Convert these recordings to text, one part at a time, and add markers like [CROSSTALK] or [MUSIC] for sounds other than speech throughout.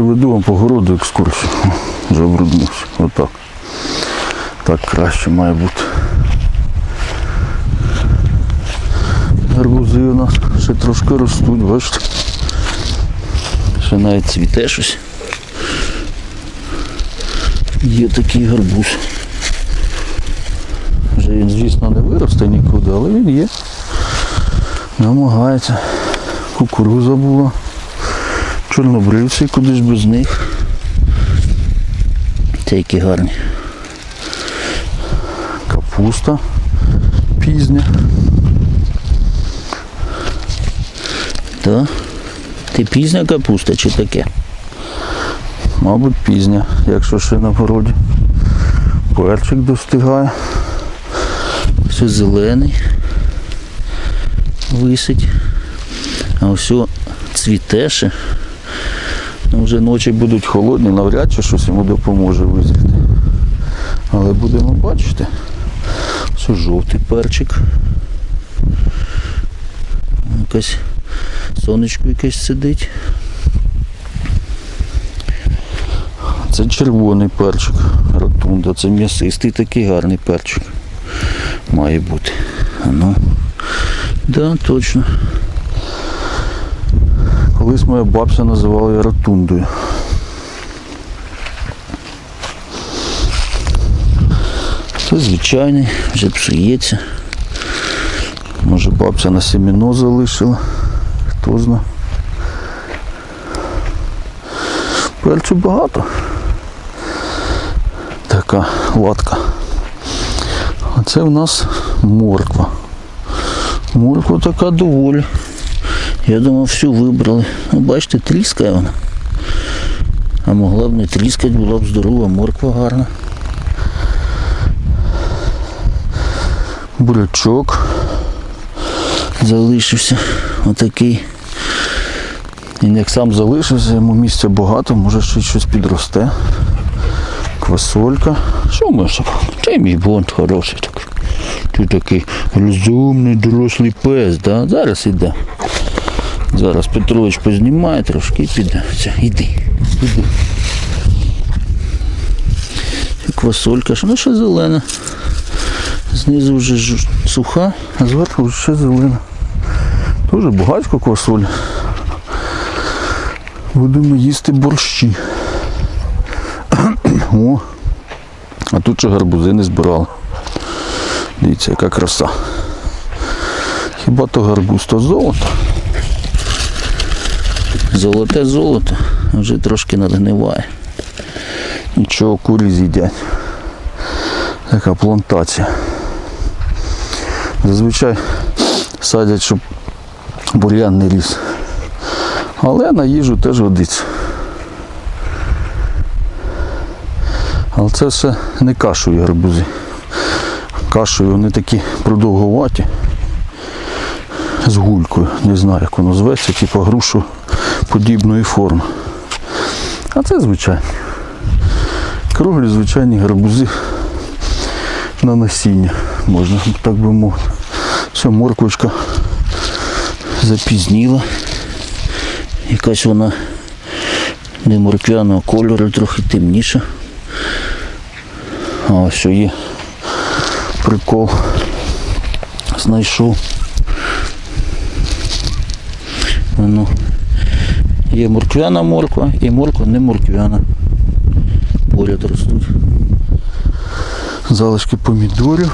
Проведу вам по городу екскурсію. [LAUGHS] Вже обруднився. Отак. Так краще має бути. Гарбузи у нас ще трошки ростуть, бачите. Ще навіть цвіте щось. Є такий гарбуз. Вже він, звісно, не виросте нікуди, але він є. Намагається. Кукуруза була. Чорнобривці, куди ж без них. Це які гарні. Капуста пізня. Та? Ти пізня капуста чи таке? Мабуть, пізня, якщо ще на городі. Перчик достигає. Все зелений. Висить. А ось цвіте ще. Вже ночі будуть холодні, навряд чи щось йому допоможе визріти. Але будемо бачити. Ось жовтий перчик. Якась сонечко якесь сидить. Це червоний перчик. Ротунда. Це м'ясистий такий гарний перчик. Має бути. Ну. Да, точно. Колись моя бабця називала її ротундою. Це звичайний, вже псується. Може бабця на семіно залишила. Хто зна. Пельцю багато. Така латка. А це в нас морква. Морква така доволі. Я думав, всю вибрали. Ну, бачите, тріскає вона. А могла б не тріскати, була б здорова, морква гарна. Бурячок залишився. Отакий. Він як сам залишився, йому місця багато, може ще щось підросте. Квасолька. Що може? Це мій бонд хороший такий. Ти такий розумний, дорослий пес, да? зараз іде. Зараз Петрович познімає трошки і піде. Іди, іди. Квасолька, що ну ще зелена. Знизу вже суха, а зверху вже ще зелена. Дуже багатько квасолі. Будемо їсти борщі. О, а тут ще гарбузи не збирали. Дивіться, яка краса. Хіба то гарбуз, то золото. Золоте золото, вже трошки надгниває. Нічого курі з'їдять. Така плантація. Зазвичай садять, щоб бур'ян не ріс. Але на їжу теж годиться. Але це все не кашові гарбузи. Кашові вони такі продовгуваті. З гулькою. Не знаю, як воно зветься, типу грушу подібної форми. А це звичайні. Круглі звичайні гарбузи на насіння, можна так би мовити. Все, морквочка запізніла. Якась вона не морквяного кольору, трохи темніша. А ось є прикол. Знайшов. Ну, є морквяна морква і морква не морквяна. Поряд ростуть. Залишки помідорів.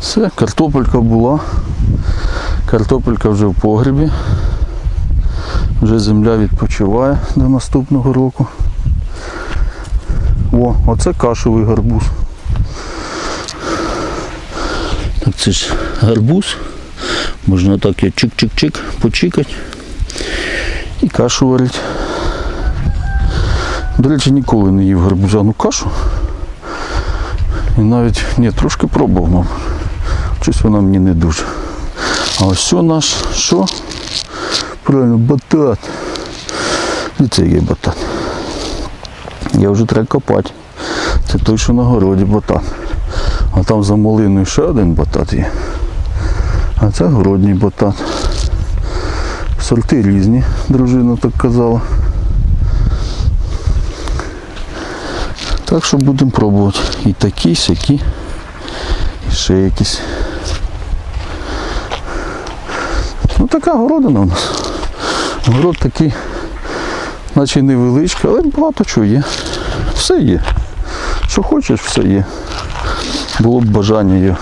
Все, картопелька була. Картопелька вже в погребі. Вже земля відпочиває до наступного року. О, оце кашовий гарбуз. Так це ж гарбуз. Можна так його чик-чик-чик почикати і кашу варити. До речі, ніколи не їв гарбузяну кашу. І навіть, ні, трошки пробував, мабуть. Щось вона мені не дуже. А ось що наш, що? Правильно, батат. І це є батат. Я вже треба копати. Це той, що на городі батат. А там за малиною ще один батат є. А це городній ботан. Сорти різні, дружина так казала. Так що будемо пробувати. І такі, сякі, і ще якісь. Ну така городина у нас. Город такий, наче невеличкий, але багато чого є. Все є. Що хочеш, все є. Було б бажання її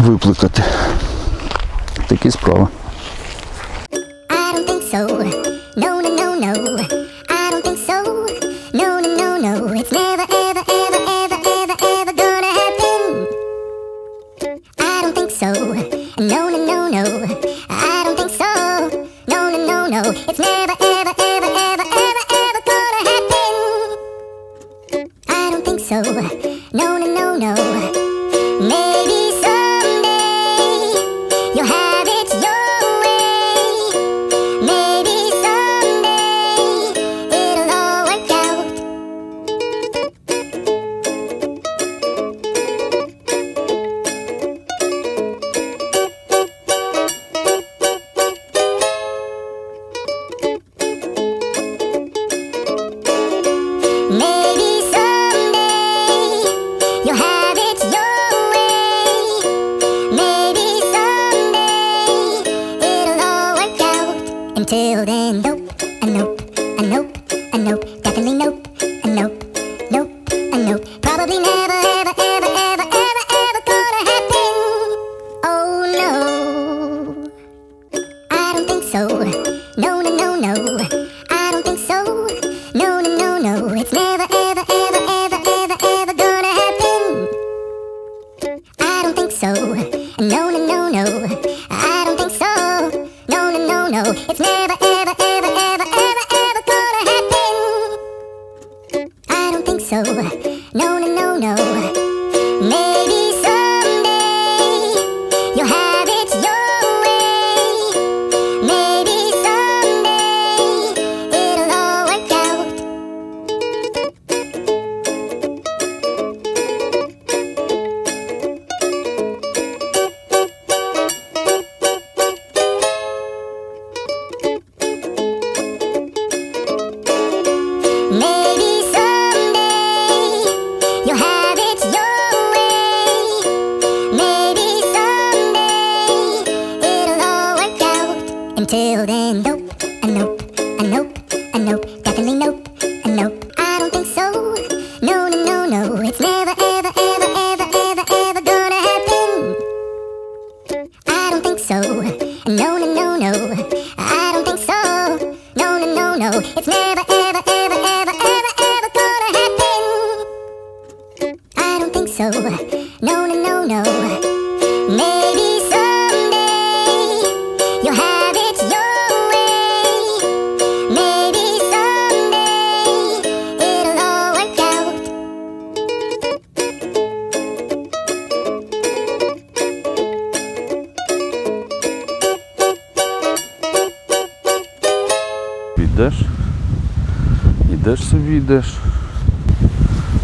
випликати. Такі справи. I don't think so. No, no, no, no. Until then, nope, a nope, a nope, a nope, definitely nope, a nope, nope, a nope, definitely nope, a nope. I don't think so. No, no, no, no. It's never, ever, ever, ever, ever, ever gonna happen. I don't think so. No, no, no, no. I don't think so. No, no, no, no. It's never, ever, ever, ever, ever, ever gonna happen. I don't think so. No, no, no, no. Йдеш, йдеш собі йдеш.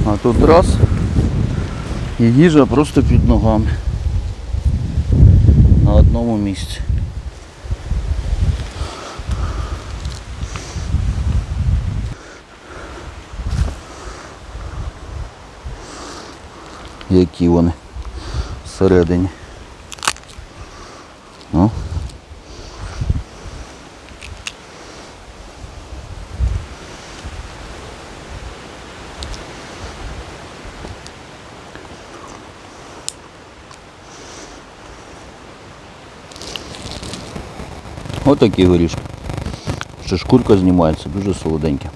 А тут раз і їжа просто під ногами. На одному місці. Які вони всередині. Ну. Отакі горішки. Ще шкурка знімається, дуже солоденьке.